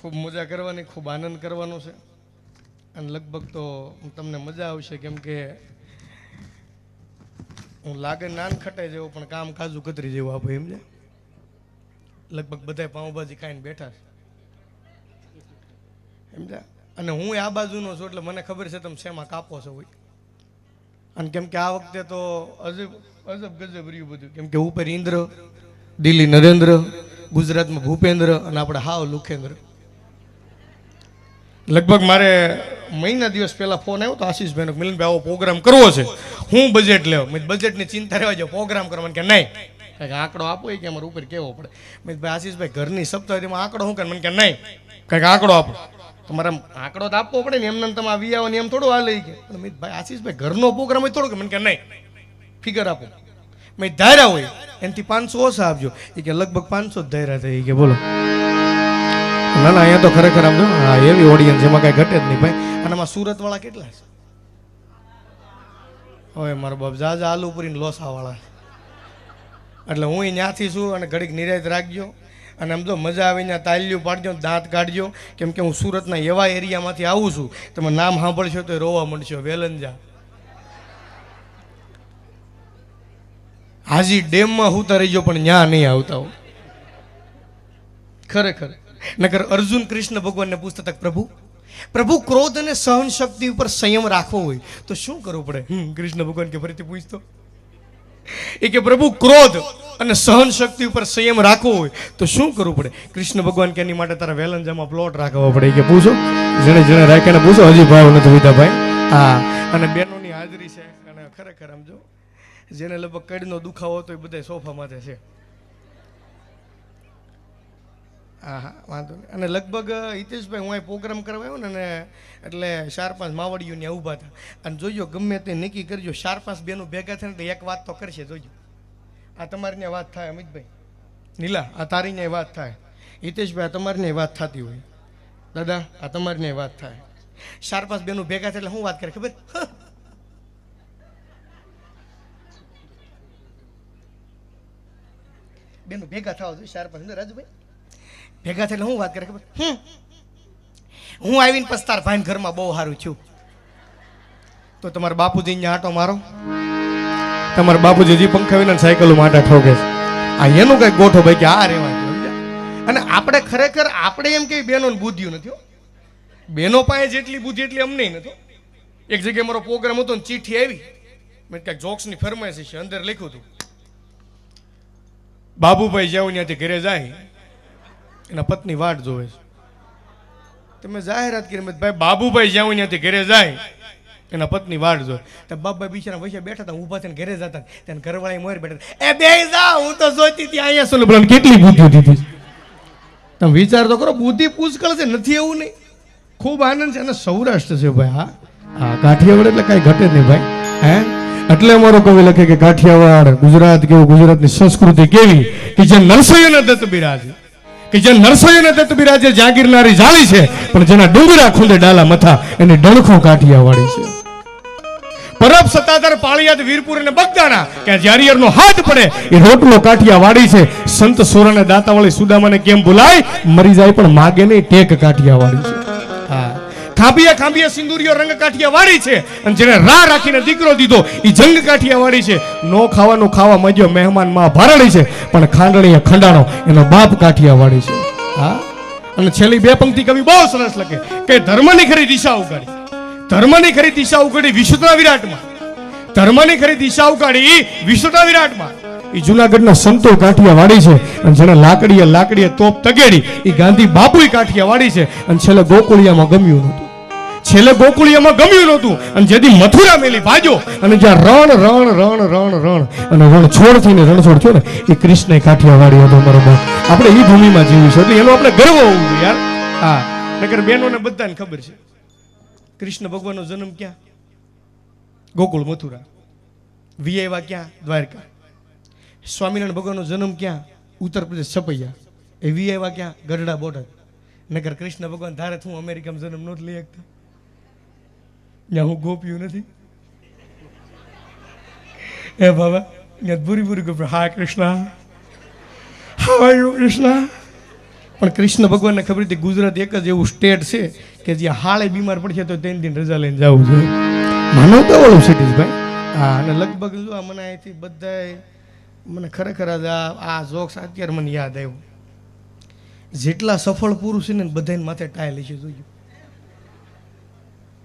ખૂબ મજા કરવાની, ખૂબ આનંદ કરવાનો છે. અને લગભગ તો તમને મજા આવશે, કેમ કે હું લાગે નાન ખટાઈ જેવો, પણ કામ કાજુ કતરી જેવું આપે, એમ છે? લગભગ બધાય પાઉંભાજી ખાઈને બેઠા છે. સમજ્યા અને હું આ બાજુનો છું, એટલે મને ખબર છે તમે શેમાં કાપો છો હોય. અને કેમ કે આ વખતે તો અજબ અજબ ગજબ રહ્યું બધું. કેમ કે ઉપર ઇન્દ્ર, દિલ્હી નરેન્દ્ર, ગુજરાતમાં ભૂપેન્દ્ર, અને આપણે હાવ લુખેન્દ્ર. લગભગ મારે મહિના દિવસ પહેલા ફોન આવ્યો તો આશીષભાઈનો મિલનભાઈ, આવો પ્રોગ્રામ કરવો છે. હું બજેટ લેવો. મેં બજેટની ચિંતા રહેવા જો પ્રોગ્રામ કરવાનો કે નહીં? કે, આંકડો આપો કે અમારે ઉપર કેવો પડે? મેં ભાઈ, આશીષભાઈ, ઘરની સપ્તાહમાં આંકડો શું કરે? મને કે નહીં. કંઈક આંકડો આપો. તમારે આંકડો તો આપવો પડે ને, એમને તમે આવી આવો ને એમ થોડું આ લઈ ગયા મેં ભાઈ, આશીષભાઈ, ઘરનો પ્રોગ્રામ હોય થોડો કે? મને કે નહીં. ફિગર આપો. મેં ધાર્યા હોય. એનાથી પાંચસો ઓછા આપજો. એ કે, લગભગ પાંચસો જ ધાર્યા થઈ કે, બોલો. ના ના, અહીંયા તો ખરેખર આમ જો હા એવી ઓડિયન્સ એમાં કાંઈ ઘટે જ નહીં ભાઈ. અને આમાં સુરત વાળા કેટલા છે? હવે મારો બાપ જાજા આલુ લોસાવાળા. લોસા વાળા એટલે હું ત્યાંથી છું અને ઘડીક નિરાયત રાખજો. અને આમ જો મજા આવે ત્યાં તાલ્યું પાડજો, દાંત કાઢજો. કેમ કે હું સુરતના એવા એરિયામાંથી આવું છું, તમે નામ સાંભળશો તો રોવા મળશો વેલંજા હાજી ડેમમાં હું ગયો પણ ન્યા નહીં આવતા હો. ખરેખર. નકર અર્જુન કૃષ્ણ ભગવાનને પૂછતા તક પ્રભુ પ્રભુ, ક્રોધ અને સહન શક્તિ ઉપર સંયમ રાખવો હોય, તો શું કરવું પડે? કૃષ્ણ ભગવાન કે ફરીથી પૂછતો. એ કે પ્રભુ, ક્રોધ અને સહન શક્તિ ઉપર સંયમ રાખવો હોય, તો શું કરવું પડે? કૃષ્ણ ભગવાન કે એની માટે તારા વેલંજામાં પ્લોટ રાખવો પડે. કે પૂછો. જેને જેને રાખ્યાને પૂછો, હજી ભાવ નથી વિધા હા, અને બેનોની હાજરી છે. અને ખરેખર આમ જો, જેને લગભગ કડીનો દુખાવો હતો એ બધા સોફા માથે છે. હા હા વાંધો નહીં. અને લગભગ હિતેશભાઈ, હું અહીં પ્રોગ્રામ કરવા આવ્યો ને એટલે ચાર પાંચ માવડીઓ ને ઊભા હતા. અને જોજો, ગમે તે નક્કી કરજો ચાર પાંચ બેનો ભેગા થઈને તો એક વાત તો કરશે, જોજો. આ તમારી વાત થાય, અમિતભાઈ. નીલા, આ તારી ત્યાં વાત થાય. હિતેશભાઈ, આ તમારી વાત થતી હોય. દાદા, આ તમારી ત્યાં વાત થાય. ચાર પાંચ બેનો ભેગા થાય એટલે હું વાત કરે, ખબર? બેનો ભેગા થવા જોઈએ ચાર પાંચ રાજુભાઈ? ભેગા થઈને હું વાત કરે ખબર? હું આવીને પછી તાર ભાઈ ઘરમાં બહુ સારું છું. તો તમારા બાપુજી અહીંયા આટો મારો. તમારા બાપુજી હજી પંખા વિના સાયકલો માટે ઠોકે છે. આ એનું કઈ ગોઠો ભાઈ કે આ રેવા અને આપણે ખરેખર આપણે એમ કે બેનો બુદ્ધિયું નથી. બેનો પાસે જેટલી બુદ્ધિ એટલી અમને નથી એક જગ્યાએ મારો પ્રોગ્રામ હતો ને ચીઠી આવી. મેં ક્યાંક જોક્સની ફરમાઈશ છે અંદર લખ્યું હતું. બાબુભાઈ જ્યાં ત્યાંથી ઘરે જાય. એના પત્ની વાટ જોવે છે. તમે જાહેરાત કરી ભાઈ બાબુભાઈ જ્યાં ત્યાંથી ઘરે જાય. એના પત્ની વાટ જોઈ તો બાપા બિચારા વૈસે બેઠા હતા, ઊભા થઈને ઘરે જતા તેને ઘરવાળા મોર બેઠા એ બે જા, હું તો જોઈતી હતી અહીંયા બોલો કેટલી બુદ્ધિ દીધી તમે વિચાર તો કરો, બુદ્ધિ પુષ્કળ છે, નથી એવું નહીં. ખૂબ આનંદ છે, અને સૌરાષ્ટ્ર છે ભાઈ, હા. હા કાઠિયાવાડ એટલે કાંઈ ઘટે નહીં ભાઈ, હે? એટલે અમારો કવિ લખે કે કાઠિયાવાડ ગુજરાત કેવું ગુજરાતની સંસ્કૃતિ કેવી કે જે નરસૈયોને દત્ત બિરાજે. કે જે નરસૈયોને દત્ત બિરાજે જાગીરનારી જાળી છે, પણ જેના ડુંગરા ખુલે ડાલા મથા એની ડણખો કાઠિયાવાડી છે. પરબ સત્તાધાર પાળિયાદ વીરપુર અને બગદાણા, કે જારિયરનો હાથ પડે, એ રોટલો કાઠિયા વાડી છે. સંત સોરાને દાતાવાળી સુદામાને કેમ ભૂલાય? મરી જાય પણ માગે નહીં, ટેક કાઠિયા વાડી છે. હા ખાંભિયા ખાંભિયા સિંદુરિયો રંગ કાઠિયા વાડી છે. અને જેને રા રાખીને દીકરો દીધો એ જંગ કાઠિયા વાડી છે. નો ખાવાનું ખાવા મજ્યો મહેમાનમાં ભારણી છે, પણ ખાંડણીએ ખંડાણો, એનો બાપ કાઠિયા વાડી છે. હા? અને છેલ્લી બે પંક્તિ કવિ બહુ સરસ લખે, કે ધર્મની ખરી દિશા ઉગાડી. ધર્મની ખરી દિશા ઉગાડી વિશુદ્ધના વિરાટમાં. ધર્મની ખરી દિશા ઉગાડી વિશુદ્ધના વિરાટમાં. એ જુનાગઢના સંતો કાઠિયા વાડી છે, અને જેને લાકડીએ લાકડીએ તોપ તગેડી એ ગાંધી બાપુ કાઠિયા વાડી છે, અને છેલ્લે ગોકુળિયામાં ગમ્યું નહોતું. છેલ્લે ગોકુળિયામાં ગમ્યું નહોતું અને જેથી મથુરા મેલી ભાજો અને જ્યાં રણ રણ રણ રણ રણ, અને રણ છોડ થઈને રણછોડ થયો ને, એ કૃષ્ણ કાઠિયાવાડી હતો મારો બાપ. આપણે એ ભૂમિમાં જીવ્યું છે એટલે એનો આપણે ગર્વ હોવું જોઈએ યાર. હા. નકર બહેનોને બધાને ખબર છે. કૃષ્ણ ભગવાનનો જન્મ ક્યાં? ગોકુળ, મથુરા. વિયેવા ક્યાં? દ્વારકા. સ્વામિનારાયણ ભગવાનનો જન્મ ક્યાં? ઉત્તર પ્રદેશ, છપૈયા. એ વિયેવા ક્યાં? ગઢડા, બોટાદ. નગર કૃષ્ણ ભગવાન ધારે હું અમેરિકામાં જન્મ નહોત લઈ શકતા. ત્યાં હું ગોપ્યું નથી? એ બાબા ભૂરી ભૂરી ગોપ્યું હા, કૃષ્ણ. હા કૃષ્ણ? પણ કૃષ્ણ ભગવાનને ખબર હતી ગુજરાત એક જ એવું સ્ટેટ છે કે જ્યાં હાળે બીમાર પડશે તો તેની દિન રજા લઈને જવું જોઈએ માનવતા વાળું સિટીઝ ભાઈ. હા, અને લગભગ જો આ મને અહીંથી બધાય મને ખરેખર આજે આ જોક્સ અત્યારે મને યાદ આવ્યું. જેટલા સફળ પુરુષ ને બધાને માથે ટાયલ છે જોજો.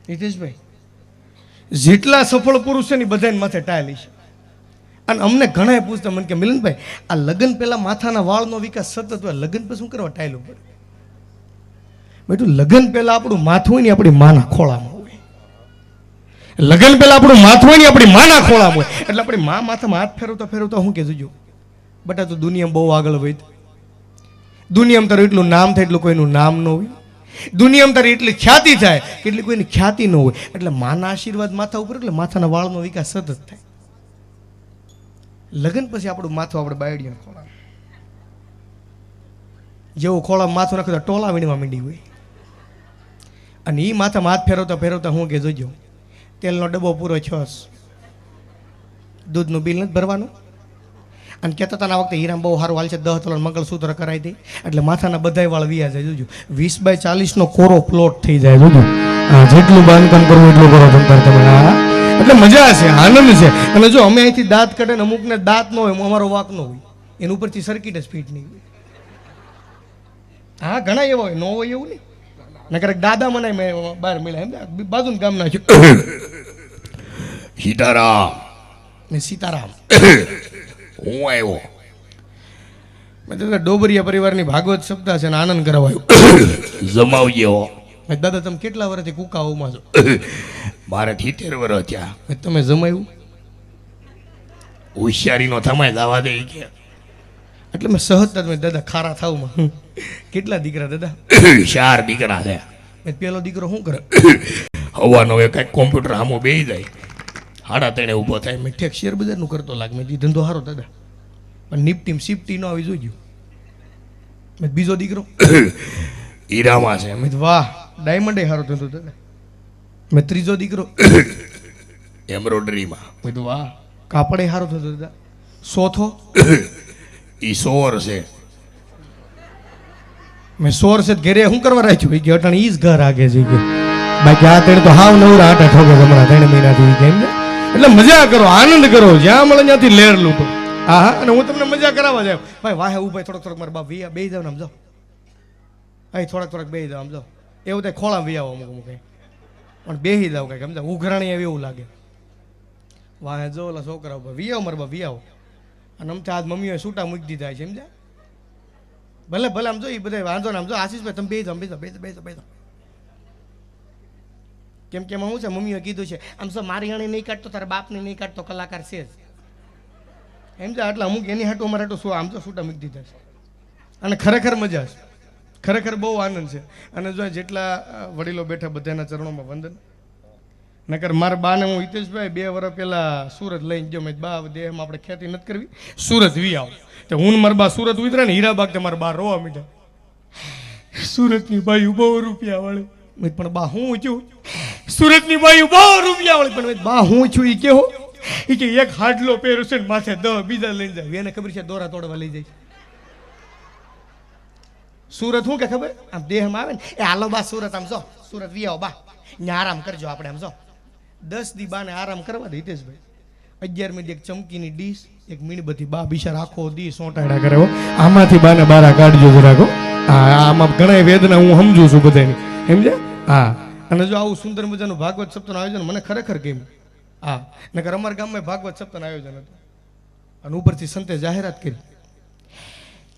હિતેશભાઈ જેટલા સફળ પુરુષ છે ને બધાને માથે ટાયલ છે. અને અમને ઘણા પૂછતા મને કે, મિલનભાઈ, આ લગ્ન પહેલાં માથાના વાળનો વિકાસ સતત હોય, લગ્ન પછી શું કરવા ટાઈલ પડે? બેટું લગ્ન પહેલાં આપણું માથું હોય ને આપણી માના ખોળામાં હોય. લગ્ન પહેલાં આપણું માથું હોય ને આપણી માના ખોળામાં હોય. એટલે આપણી મા માથામાં હાથ ફેરવતા ફેરવતા હું કે જોજો બટા તો દુનિયામાં બહુ આગળ વધી. દુનિયામાં તારું એટલું નામ થાય, એટલું કોઈનું નામ ન હોય. દુનિયામાં તારી એટલી ખ્યાતિ થાય કે એટલી કોઈની ખ્યાતિ ન હોય. એટલે માના આશીર્વાદ માથા ઉપર એટલે માથાના વાળનો વિકાસ સતત થાય. લગ્ન પછી આપણું માથું આપણે બાયડીને ખોળા જેવો ખોળા માથું નાખે તો ટોલા વીણવા માંડી હોય. અને એ માથામાં હાથ ફેરવતા ફેરવતા હું કે જોજો, તેલનો ડબ્બો પૂરો છસ. દૂધનું બિલ નથી ભરવાનું? અને કહેતા હતા આ વખતે હીરામ બહુ સારું હાલ છે દસ તોલણ મંગળસૂત્ર કરાવી દે. એટલે માથાના બધાય વાળ વિયા જાય જોજો. વીસ બાય ચાલીસનો કોરો પ્લોટ થઈ જાય જોજો. જેટલું બાંધકામ કરવું એટલું કરો તમ તમે. હા એટલે મજા છે આનંદ છે. અને જો અમે અહીંથી દાંત કાઢે ને અમુકને દાંત ન હોય અમારો વાક ન હોય. એની ઉપરથી સર્કિટ જ ફીટ નહીં હોય. હા ઘણા એવા હોય ન હોય એવું નહીં. નકર દાદા મને બહાર મળ્યા એમ બાજુ ગામના છે સીતારામ. ને સીતારામ. હું આવ્યો. મેં દાદા ડોબરિયા પરિવારની ભાગવત શબ્દ છે ને આનંદ કરાવાયું. જમાવજે હો. દાદા તમે કેટલા વર્ષથી કુકાઓમાં છો? મારે થીતેર વર્ષ થયા. તમે જમાયું? હોશિયારીનો થમાય દાવા દે કે. એટલે મેં સહજતા જ મેં દાદા ખારા થાવમાં કેટલા દીકરા દાદા? ચાર દીકરા છે મેં પેલો દીકરો શું કરે? હવાનો એ કાંઈક કોમ્પ્યુટર આમો બેસી જાય. હાડા તેણે ઊભો થાય. મેં ઠેક શેર બજારનું કરતો લાગ. મેં ધંધો સારો દાદા. પણ નિપટીમ સિફટી ન આવી જોજો. મેં બીજો દીકરો. હીરામાં છે. મેં વાહ ડાયમંડે સારો ધંધો દાદા. મેં ત્રીજો દીકરો. એમ્બ્રોઇડરીમાં. મેં વાહ કાપડે સારો થતો દાદા. સોથો. ઈ સોર છે. મેં સોર છે ઘેરે શું કરવા રાખ્યું? કે અટાણે ઈ જ ઘર આગે જઈ ગયો બાકી આ તેણે તો હાવ નવરા આટા ઠોકે હમણાં ત્રણ મહિનાથી. કેમ ને? એટલે મજા કરો, આનંદ કરો, જ્યાં મળે ત્યાંથી લેર લૂંટો. હા હા અને હું તમને મજા કરાવવા જાય ભાઈ, વાહે ઉભાઈ થોડોક થોડોક મારા બાપ વિયા બે જાવ ને આમ અહીં થોડાક થોડાક બે જાવ સમજો એવું થાય ખોળા વી આવો અમુક અમુક પણ બેહી જાવ કંઈક સમજા ઉઘરાણી આવી એવું લાગે. વાહે જો, ઓલા છોકરા ઉપર વી આવો મારા બાપ, વિયાવો. અને અમતા આજ મમ્મીએ છૂટા મૂકી દીધા છે, સમજ્યા? ભલે ભલે, આમ જો એ બધા વાંધો ને આમ જો. આશીષભાઈ, તમે બે જાઓ બે જાઓ બે જાઓ બે જાઓ. કેમ કે એમાં શું છે, મમ્મીએ કીધું છે, આમ તો મારી અણી નહીં કાઢતો, તારા બાપને નહીં કાઢતો, કલાકાર છે જ. એમ છે એટલે અમુક એની હાટું, અમારે હાટું શું, આમ તો છૂટા મૂકી દીધા છે? અને ખરેખર મજા છે. ખરેખર બહુ આનંદ છે. અને જો જેટલા વડીલો બેઠા બધાના ચરણોમાં વંદન. નકર મારા બાને હું હિતેશભાઈ બે વર્ષ પહેલાં સુરત લઈને ગયો, મેં બા દેહમાં આપણે ખેતી નથી કરવી. સુરત વી આવો. તો હું મારા બા સુરત ઉતરે ને, હીરાબાગ મારા બા રોવા મીઠા. સુરતની ભાઈ ઊભો રૂપિયા વાળી. મેં પણ બા, હું છું? સુરતની બાયું બહુ રૂપિયા પણ બા, હું છું એ કેવો એ કે એક હાડલો પહેરું છે માથે દહ, બીજા લઈ જાય. એને ખબર છે દોરા તોડવા લઈ જાય. સુરત શું કે ખબર? આમ દેહમાં આવે ને. એ હાલો બા, સુરત આમ જો. સુરત વી આવો બા. ને આરામ કરજો આપણે આમ જો. દસ દી બાને આરામ કરવા દે હિતેશભાઈ. અગિયાર મિનિટ એક ચમકીની ડીશ, એક મીણબત્તી. બા, બિચાર આખો દી સોંટાડા કરે આમાંથી બાને બારા કાઢજો જરાકો હા. આમાં ઘણા વેદના હું સમજુ છું બધાની સમજે હા. અને જો આવું સુંદર મજાનું ભાગવત સપ્તાહનું આયોજન મને ખરેખર ગમ્યું. હા નગર અમારા ગામમાં ભાગવત સપ્તાહનું આયોજન હતું. અને ઉપરથી સંતે જાહેરાત કરી.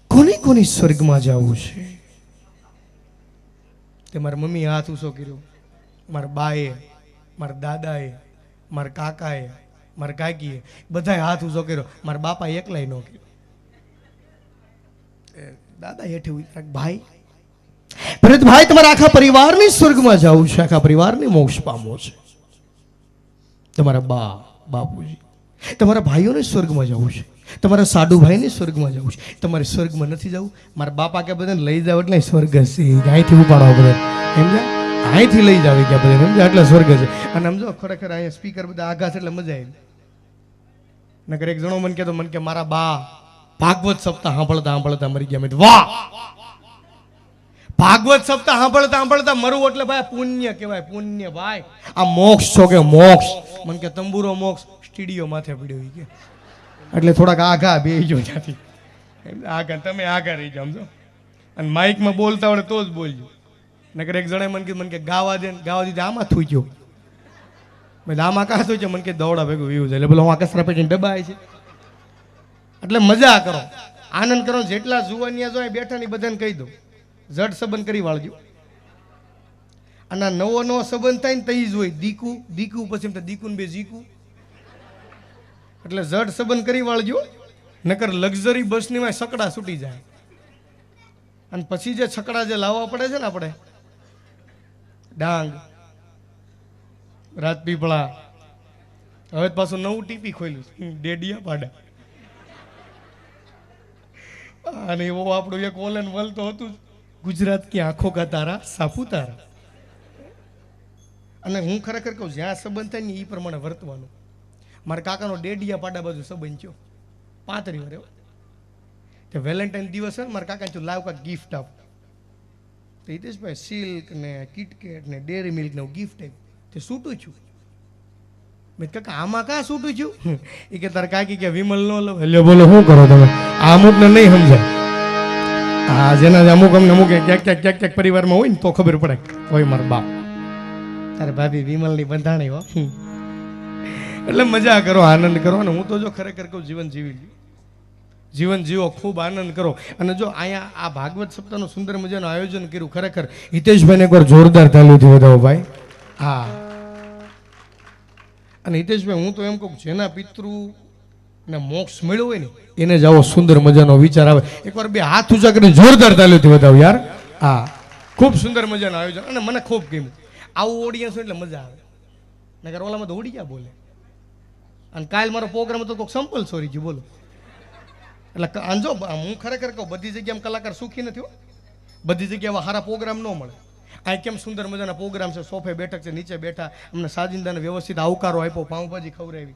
કોની કોની સ્વર્ગમાં જવું છે? તે મારા મમ્મીએ હાથ ઊંચો કર્યો. મારા બાએ, મારા દાદાએ, મારા કાકાએ, મારા કાકીએ બધાએ હાથ ઊંચો કર્યો. મારા બાપાએ એકલાય ન કર્યો. દાદા હેઠે ભાઈ ભરતભાઈ તમારા આખા પરિવારને સ્વર્ગમાં જવું છે, આખા પરિવારને મોક્ષ પામવો છે. તમારા બા, બાપુજી, તમારા ભાઈઓને સ્વર્ગમાં જવું છે, તમારા સાડુભાઈને સ્વર્ગમાં જવું છે. તમારે સ્વર્ગમાં નથી જવું. મારા બાપા કે બધાને લઈ જાવ એટલે સ્વર્ગ છે અહીંથી ઉપાડો બધા. સમજ્યા અહીંથી લઈ જાવ કે બધા સમજ્યા એટલે સ્વર્ગ છે અને સમજો ખરેખર અહીંયા સ્પીકર બધા આઘા છે એટલે મજા આવી નગર એક જણો મને કહેતો, મને કે મારા બા ભાગવત સપ્તાહ સાંભળતા સાંભળતા મરી ગયા. મેં વાહ! ભાગવત સપ્તાહ સાંભળતા સાંભળતા મરવું એટલે ભાઈ પુણ્ય કહેવાય, પુણ્ય ભાઈ. આ મોક્ષ છો કે મોક્ષ? મને કે તંબુરો મોક્ષ. સ્ટીડિયો માથે પડ્યો કે. એટલે થોડાક આઘા બે જો ત્યાંથી. આગા તમે આઘા રહી જામજો અને માઇકમાં બોલતા હોય તો જ બોલજો. નકર એક જણાએ મને કીધું, મને કે ગાવા દે ગાવા દીધે, આમાં થૂઈ ગયો. મેં આમાં કાં થયું છે મને કે દોડા ભેગું વ્યૂ એટલે બોલો, હું આ કચરા પેટીને ડબાય છે. એટલે મજા કરો. આનંદ કરો, જેટલા જુવાનિયા જો બેઠા ની બધાને કહી દો જડ સંબંધ કરી વાળજો. અને નવો નવો સંબંધ થાય ને તઈ જ હોય. દીકુ દીકુ પછી એમ તો દીકુ ને બે જીકુ એટલે જડ સંબંધ કરી વાળજો, નકર લક્ઝરી બસની માં સકડા છૂટી જાય. અને પછી જે છકડા જે લાવવા પડે છે ને આપણે, ડાંગ, રાજપીપળા, હવે પાછું નવું ટીપી ખોલ્યું. ડેડિયા પાડા. અને એવો આપણું એક ઓલન વલ તો હતું જ. ગુજરાત કે આંખો કા તારા? સાપુતારા અને હું ખરેખર કહું જ્યાં સંબંધ થાય ને એ પ્રમાણે વર્તવાનું. મારા કાકાનો ડેડિયા પાડા બાજુ સંબંધ થયો. પાંતરી વરે તે વેલેન્ટાઇન દિવસ છે ને, મારા કાકાને થયું, લાવ કાંક ગિફ્ટ આપ. તો હિતેશભાઈ સિલ્ક ને કિટકેટ ને ડેરી મિલ્ક ને ગિફ્ટ આપ તે સૂટું છું મેં કાકા, આમાં કાં સૂટું છું એ કે, તારે કાકી કે, વિમલ નો લો. એટલે બોલો, શું કરો તમે? આ અમુકને નહીં સમજાય. હા જેના જે અમુક અમને અમુક ક્યાંક ક્યાંક ક્યાંક ક્યાંક પરિવારમાં હોય ને તો ખબર પડે હોય મારા બાપ. તારે ભાભી વિમલની બંધાણી હો. એટલે મજા કરો આનંદ કરો અને હું તો જો ખરેખર કહું જીવન જીવી લ્યો. જીવન જીવો ખૂબ આનંદ કરો. અને જો અહીંયા આ ભાગવત સપ્તાહનું સુંદર મજાનું આયોજન કર્યું ખરેખર. હિતેશભાઈને એકવાર જોરદાર તાલીથી વધાવો ભાઈ. હા. અને હિતેશભાઈ હું તો એમ કહું જેના પિતૃ ને મોક્ષ મળ્યો હોય ને, એને જ આવો સુંદર મજાનો વિચાર આવે. એકવાર બે હાથ ઊંચા કરીને જોરદાર તાલીથી વધાવો યાર. હા, ખૂબ સુંદર મજાનું આયોજન અને મને ખૂબ ગમ્યું. આવું ઓડિયન્સ એટલે મજા આવે. નગર ઓલામાં તો ઓડિયા બોલે. અને કાલ મારો પ્રોગ્રામ હતો કોઈક સંપલ સોરીજી બોલો. એટલે ક- આમ જો હું ખરેખર કહું, બધી જગ્યામાં કલાકાર સુખી નથી હો. બધી જગ્યાએ સારા પ્રોગ્રામ ન મળે. આ કેમ સુંદર મજાના પ્રોગ્રામ છે? સોફે બેઠક છે, નીચે બેઠા. અમને સાજિંદાને વ્યવસ્થિત આવકારો આપ્યો, પાઉંભાજી ખવડાવી.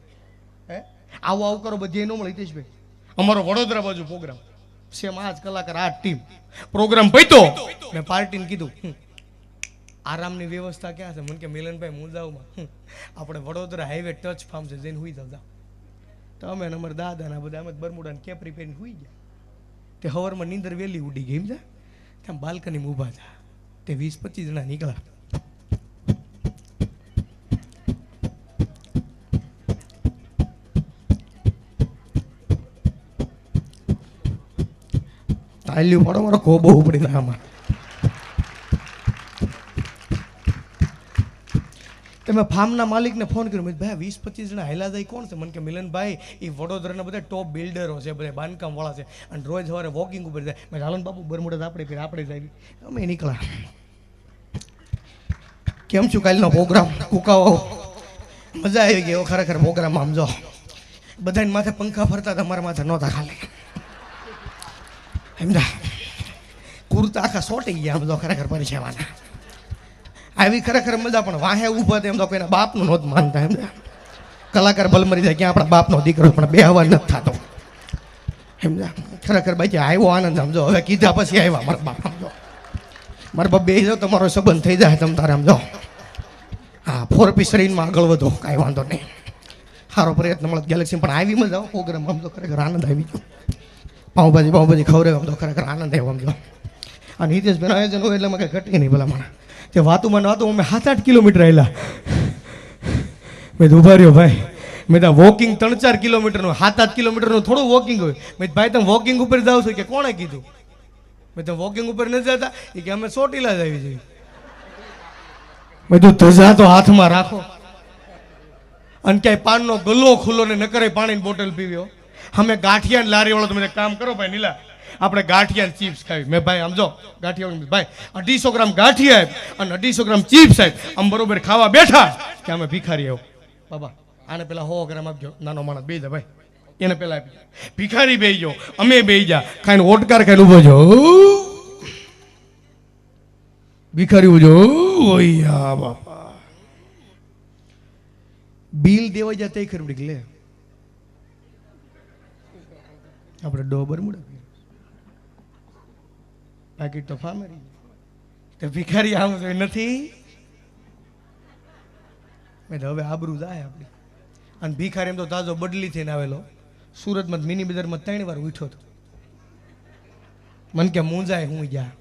હે? આવો કરો બધી ન મળે હિતેશભાઈ. અમારો વડોદરા બાજુ પ્રોગ્રામ સેમ આ જ કલાકાર આ ટીમ પ્રોગ્રામ પૈતો મેં પાર્ટીને કીધું "હમ, આરામની વ્યવસ્થા ક્યાં છે? મને કે મિલનભાઈ "હમ, આપણે વડોદરા હાઈવે ટચ ફાર્મ છે જઈને હુઈ જાવ જાઓ." તો અમે ને અમારા દાદાના બધા અમે બરમુડાને કેપ પહેરીને હુઈ ગયા. તે હવરમાં નીંદર વહેલી ઉડી ગઈ છે ત્યાં બાલ્કનીમાં ઊભા હતા તે વીસ પચીસ જણા નીકળ્યા. તાલ્યું પડો મારો કોબો ઉપડી જાય આમાં તમે ફાર્મના માલિકને ફોન કર્યો મેં ભાઈ વીસ પચીસ જણા હેલા જાય કોણ છે મને કે મિલનભાઈ એ વડોદરાના બધા ટોપ બિલ્ડરો છે બધા બાંધકામવાળા છે અને રોજ સવારે વોકિંગ ઉપર જાય મેં લાલન બાપુ બરમુડા આપણે ફેર આપણે જાય અમે નીકળ્યા કેમ છું કાલનો પ્રોગ્રામ કુકાઓ મજા આવી ગઈ ખરેખર પ્રોગ્રામ આમ જો બધાને માથે પંખા ફરતા તમારા માથે નહોતા ખાલી સમજા કુર્તા આખા સોટી ગયા બધો ખરેખર પરિચયવાના આવી ખરેખર મજા પણ વાહે ઊભા તેમ તો કોઈના બાપનું નહોત માનતા એમ કલાકાર બલ મરી જાય ક્યાં આપણા બાપનો દીકરો પણ બે હવા નથી થતો સમજા ખરેખર બાકી આવ્યો આનંદ સમજો હવે કીધા પછી આવ્યા મારા બાપ સમજો મારા બાપ બે તમારો સંબંધ થઈ જાય તમ તારે સમજો હા ફોર પી રહીમાં આગળ વધો કાંઈ વાંધો નહીં સારો પ્રયત્ન મળે ગેલેક્સી પણ આવી મજા પ્રોગ્રામ સમજો ખરેખર આનંદ આવી ગયો પાઉંભાજી પાઉંભાજી ખવડાવ્યો, આમ તો ખરેખર આનંદ આવ્યો સમજો અને હિતેશભાઈ આયોજન હોય એટલે મને ઘટી નહીં ભલા મને તે વાતુમાં ને વાતું અમે સાત આઠ કિલોમીટર આવેલા મેં ઊભા રહ્યો ભાઈ. મેં તો વોકિંગ ત્રણ ચાર કિલોમીટરનું સાત આઠ કિલોમીટરનું થોડું વોકિંગ હોય. મેં ભાઈ, તમે વોકિંગ ઉપર જાવ છો કે કોણે કીધું? મેં તો વોકિંગ ઉપર નથી જતા. એ કે, અમે ચોટીલા જ આવી જઈએ. મેં તું ધજા તો હાથમાં રાખો. અને ક્યાંય પાનનો ગલ્લો ખુલ્લો ને નકરે પાણીની બોટલ પીવ્યો અમે ગાંઠિયા ને લારી વાળો તમે કામ કરો ભાઈ, નીલા. આપણે ગાંઠિયા ચિપ્સ ખાવી. મેં ભાઈ, આમ જો, ગાંઠિયા ભાઈ, અઢીસો ગ્રામ ગાંઠિયા અને અઢીસો ગ્રામ ચિપ્સ આવી આમ બરોબર ખાવા બેઠા કે અમે ભિખારી આવો. બાબા, આને પેલા સો ગ્રામ આપજો. નાનો માણસ બે ભાઈ. એને પેલા આપી ભિખારી બે જો અમે બે જા. ખાઈને ઓટકાર ખાઈને ઊભો જો ભિખારી ઉજો ઓયા બાપા. બિલ દેવા તે ખરું લે. આપણે ડોબર મુડા પેકેટ તો ફામેરી તે ભિખારી આમ તો નથી. મેં તો હવે આબરૂ જાય આપણી. અને ભિખારી એમ તો તાજો બદલી થઈને આવેલો. સુરતમાં મિની બજારમાં ત્રણ વાર ઉઠ્યો હતો. મન કે મૂંઝાય હું ગયા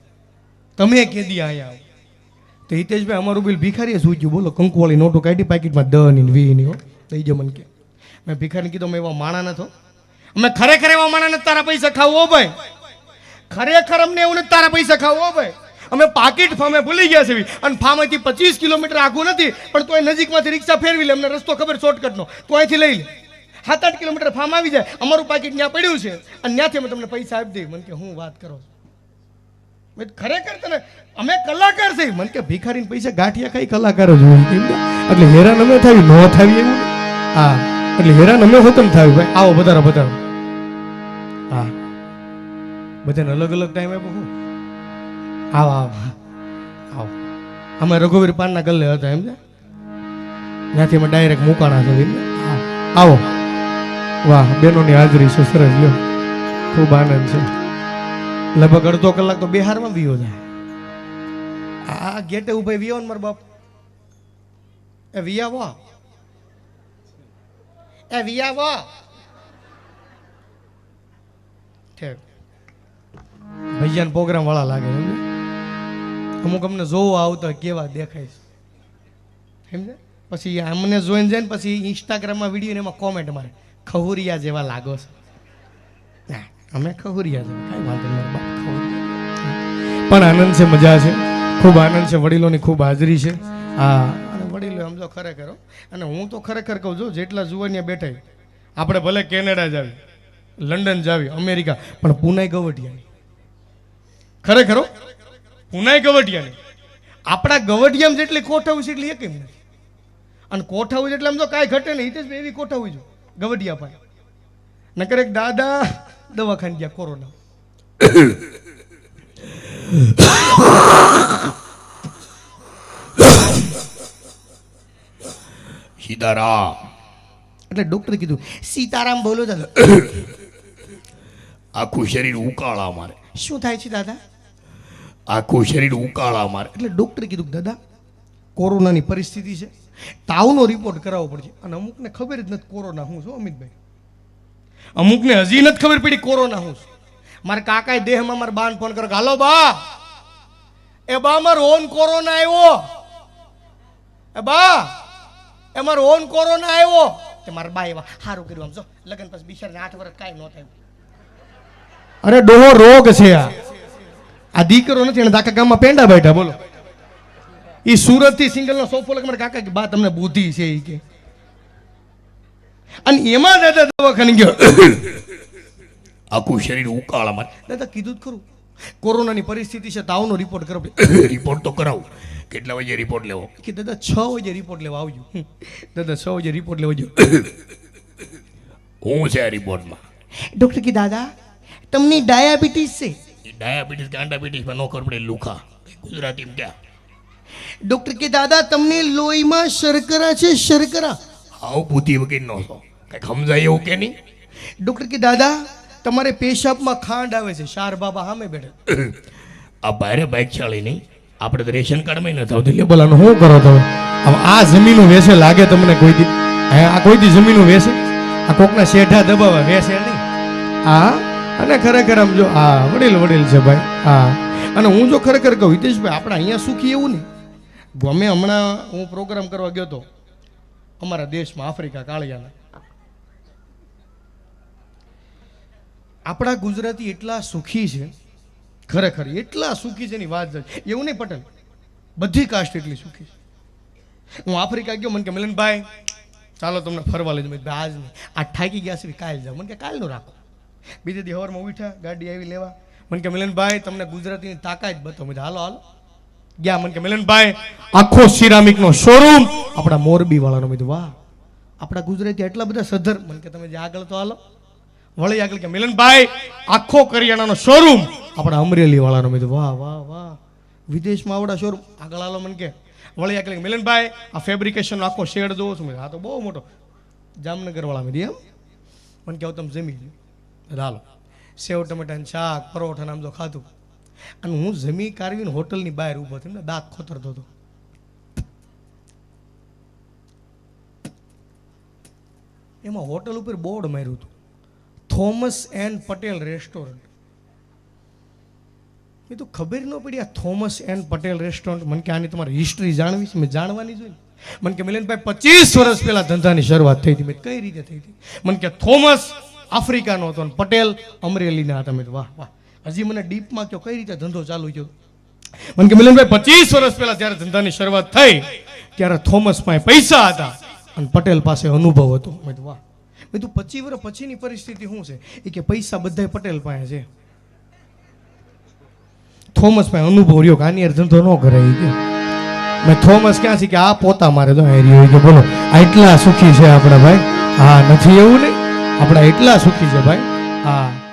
તમે કેદી અહીંયા આવો. તો હિતેશભાઈ અમારું બિલ ભિખારીએ સૂચ્યું બોલો, કંકુવાળી નોટો કાઢી પાકીટમાં દ ની વી ની હો દઈ જો મને કે. મેં ભિખારીને કીધું મેં એવા માણા નથો અમે ખરેખર એવા માણસને તારા પૈસા ખાવો ભાઈ. ખરેખર અમને એવું નથી તારા પૈસા ખાવો ભાઈ. અમે પાકીટ ફામે ભૂલી ગયા છે અને ફામેથી પચીસ કિલોમીટર આગું નથી, પણ તોય નજીકમાંથી રિક્ષા ફેરવી લે. અમને રસ્તો ખબર શોર્ટકટનો તો અહીંથી લઈ લે. સાત આઠ કિલોમીટર ફામ આવી જાય. અમારું પાકીટ ત્યાં પડ્યું છે. અને ત્યાંથી અમે તમને પૈસા આપી દઈએ. મને કે, હું વાત કરો છો? ખરેખર તને, અમે કલાકાર છે મને કે, ભિખારીને પૈસા ગાંઠિયા કઈ કલાકાર જ હોય એટલે હેરાન અમે થાય ન થાય એવું? હા, એટલે હેરાન અમે હોતમ થાય ભાઈ. આવો વધારો બધારો હા. બધાને અલગ અલગ ટાઈમ આપ્યો હું આવો આવો. આવો. અમે રઘુવીર પાનના ગલ્લે હતા, એમ છે? ત્યાંથી અમે ડાયરેક્ટ મૂકાણા છે? આવો. વાહ, બેનોની હાજરી છે, સરસ, લ્યો. ખૂબ આનંદ છે. લગભગ અડધો કલાક તો બિહારમાં વિયો જાય. આ ગેટે ઊભા વિયો ને મારા બાપ. એ વિયા વા એ વિયા વા ઠીક. ભૈયાન પ્રોગ્રામ વાળા લાગે અમુક અમને જોવા આવતા કેવા દેખાય સમજે પછી અમને જોઈને જાય ને પછી ઇન્સ્ટાગ્રામમાં વીડિયો એમાં કોમેન્ટ મારે. ખહુરિયા જેવા લાગો છો. ના, અમે ખહુરિયા જેવા કાંઈ વાંધો પણ આનંદ છે મજા છે. ખૂબ આનંદ છે વડીલોની ખૂબ હાજરી છે. હા અને વડીલો સમજો ખરેખર અને હું તો ખરેખર કહું છું જેટલા જુવાનિયા બેઠા આપણે ભલે કેનેડા જાવી. લંડન જાવી અમેરિકા પણ પુનાય ગવટિયાની. ખરેખર. પુનાય ગવટિયાની. આપણા ગવટિયામાં જેટલી કોઠાવું છે એટલી એકેય નથી. અને કોઠાવું એટલે આમ તો કાંઈ ઘટે નહીં હિતેશભાઈ એવી કોઠાવું જો ગવટિયા પાસે. નકર એક દાદા દવાખાને ગયા કોરોના. સીતારામ એટલે ડોક્ટરે કીધું સીતારામ બોલો દાદા આખું શરીર ઉકાળા મારે. શું થાય છે દાદા? આખું શરીર ઉકાળા મારે. એટલે ડૉક્ટરે કીધું દાદા કોરોનાની પરિસ્થિતિ છે. તાવનો રિપોર્ટ કરાવવો પડશે. અને અમુકને ખબર જ નથી કોરોના હું છું અમિતભાઈ. અમુકને હજી નથી ખબર પડી કોરોના હું છું. મારા કાકાએ દેહમાં મારા બાન ફોન કર્યો કે, હાલો બા. એ બા મારો ઓન કોરોના આવ્યો. એ બા એ મારો ઓન કોરોના આવ્યો. તે મારા બા એવા સારું કર્યું આમ જો લગન પછી બિચારને આઠ વર્ષ કાંઈ ન થયું. અરે ડોહો રોગ છે આ. આ દીકરો નથી એને કાકા ગામમાં પેંડા બેઠા બોલો. એ સુરતથી સિંગલ નો સોફો લગ કાકા કે બા તમને બુદ્ધિ છે એ કે. અને એમાં દાદા દવાખાને ગયો. આખું શરીર ઉકાળા મારે. દાદા કીધું જ ખરું. કોરોનાની પરિસ્થિતિ છે તાવનો રિપોર્ટ કરો રિપોર્ટ તો કરાવું. કેટલા વાગે રિપોર્ટ લેવો? કે દાદા છ વાગે રિપોર્ટ લેવા આવજો. દાદા છ વાગે રિપોર્ટ લેવા આવજો. હું છે આ રિપોર્ટમાં ડૉક્ટર કે દાદા તમને ડાયાબિટીસ છે? ડાયાબિટીસ કે આંડાબિટીસમાં ન ખબર પડે લુખા. ગુજરાતી ક્યાં? ડોક્ટર કે દાદા તમને લોહીમાં શર્કરા છે શર્કરા. આવ બુદ્ધિ વગર નો છો કંઈક સમજાય એવું કે નહીં? ડોક્ટર કે દાદા તમારે પેશાબમાં ખાંડ આવે છે. શાર બાબા સામે બેઠા. આ બારે બાઇક ચાલી નહીં. આપણે તો રેશન કાર્ડમાં નથી આવતી. એટલે બોલાનો શું કરો તમે? હવે આ જમીનો વેસે લાગે તમને કોઈ દી? હે આ કોઈ દી જમીનો વેસે? આ કોકના શેઠા દબાવા વેસે નહીં. હા અને ખરેખર આમ જો, હા, વડીલ વડીલ છે ભાઈ, હા. અને હું જો ખરેખર કહું, હિતેશભાઈ, આપણે અહીંયા સુખી એવું નહીં. ગમે હમણાં હું પ્રોગ્રામ કરવા ગયો હતો અમારા દેશમાં આફ્રિકા કાળિયાના. આપણા ગુજરાતી એટલા સુખી છે, ખરેખર એટલા સુખી છે એની વાત એવું નહીં પટેલ, બધી કાસ્ટ એટલી સુખી છે. હું આફ્રિકા ગયો, મને કે, મિલનભાઈ, ચાલો તમને ફરવા લઈ જાઉં. આજ નહીં. આ થાકી ગયા છે, કાલ જાઓ મને કે, કાલનું રાખો. બીજે દી હવારમાં ઉઠ્યા ગાડી આવી લેવા. મને કે મિલનભાઈ તમને ગુજરાતીની તાકાત બતો મેં કીધું, હાલો હાલો. ગયા મને કે મિલનભાઈ આખો સિરામિકનો શોરૂમ આપણા મોરબી વાળાનો મેં વાહ આપણા ગુજરાતી એટલા બધા સધર. મને કે તમે જે આગળ તો હાલો. વળી આગળ કે મિલનભાઈ આખો કરિયાણાનો શોરૂમ આપણા અમરેલી વાળાનો મેં વાહ વાહ વાહ. વિદેશમાં આવડા શોરૂમ આગળ હાલો મને કે. વળી આગળ કે મિલનભાઈ આ ફેબ્રિકેશનનો આખો શેડ જોવો છું. કીધું, તો બહુ મોટો. જામનગર વાળા મેં એમ? મને કહું તમે જમી લ્યો. હાલો સેવ ટમેટાનું શાક, પરોઠા નામ તો ખાધું. અને હું જમી કારવીને હોટલની બહાર ઊભો થયો ને, દાંત ખોતરતો હતો. એમાં હોટલ ઉપર બોર્ડ માર્યું હતું. Thomas and Patel restaurant. મેં તો ખબર ન પડી આ થોમસ એન્ડ પટેલ રેસ્ટોરન્ટ? મને કે આની તમારી હિસ્ટ્રી જાણવી છે? મેં જાણવાની જોઈએ મને કે, મિલનભાઈ, પચીસ વર્ષ પહેલા ધંધાની શરૂઆત થઈ હતી. મેં કઈ રીતે થઈ હતી? મને કે, થોમસ આફ્રિકાનો હતો અને પટેલ અમરેલીના હતા મેં વાહ વાહ. હજી મને ડીપમાં કહો કઈ રીતે ધંધો ચાલુ થયો? મને કે, મિલનભાઈ, પચીસ વર્ષ પહેલા જ્યારે ધંધાની શરૂઆત થઈ, ત્યારે થોમસ પાસે પૈસા હતા અને પટેલ પાસે અનુભવ હતો. મેં વાહ. મેં તું પચીસ વર્ષ પછીની પરિસ્થિતિ શું છે? એ કે, પૈસા બધા પટેલ પાસે છે. થોમસ પાસે અનુભવ રહ્યો કે, આની ધંધો ન કરાય. કે, મેં થોમસ ક્યાં છે કે, આ પોતા મારે તો હેરી હોય કે, બોલો આટલા સુખી છે આપણા ભાઈ? હા, નથી એવું નહીં આપણા એટલા સુખી છે ભાઈ. હા.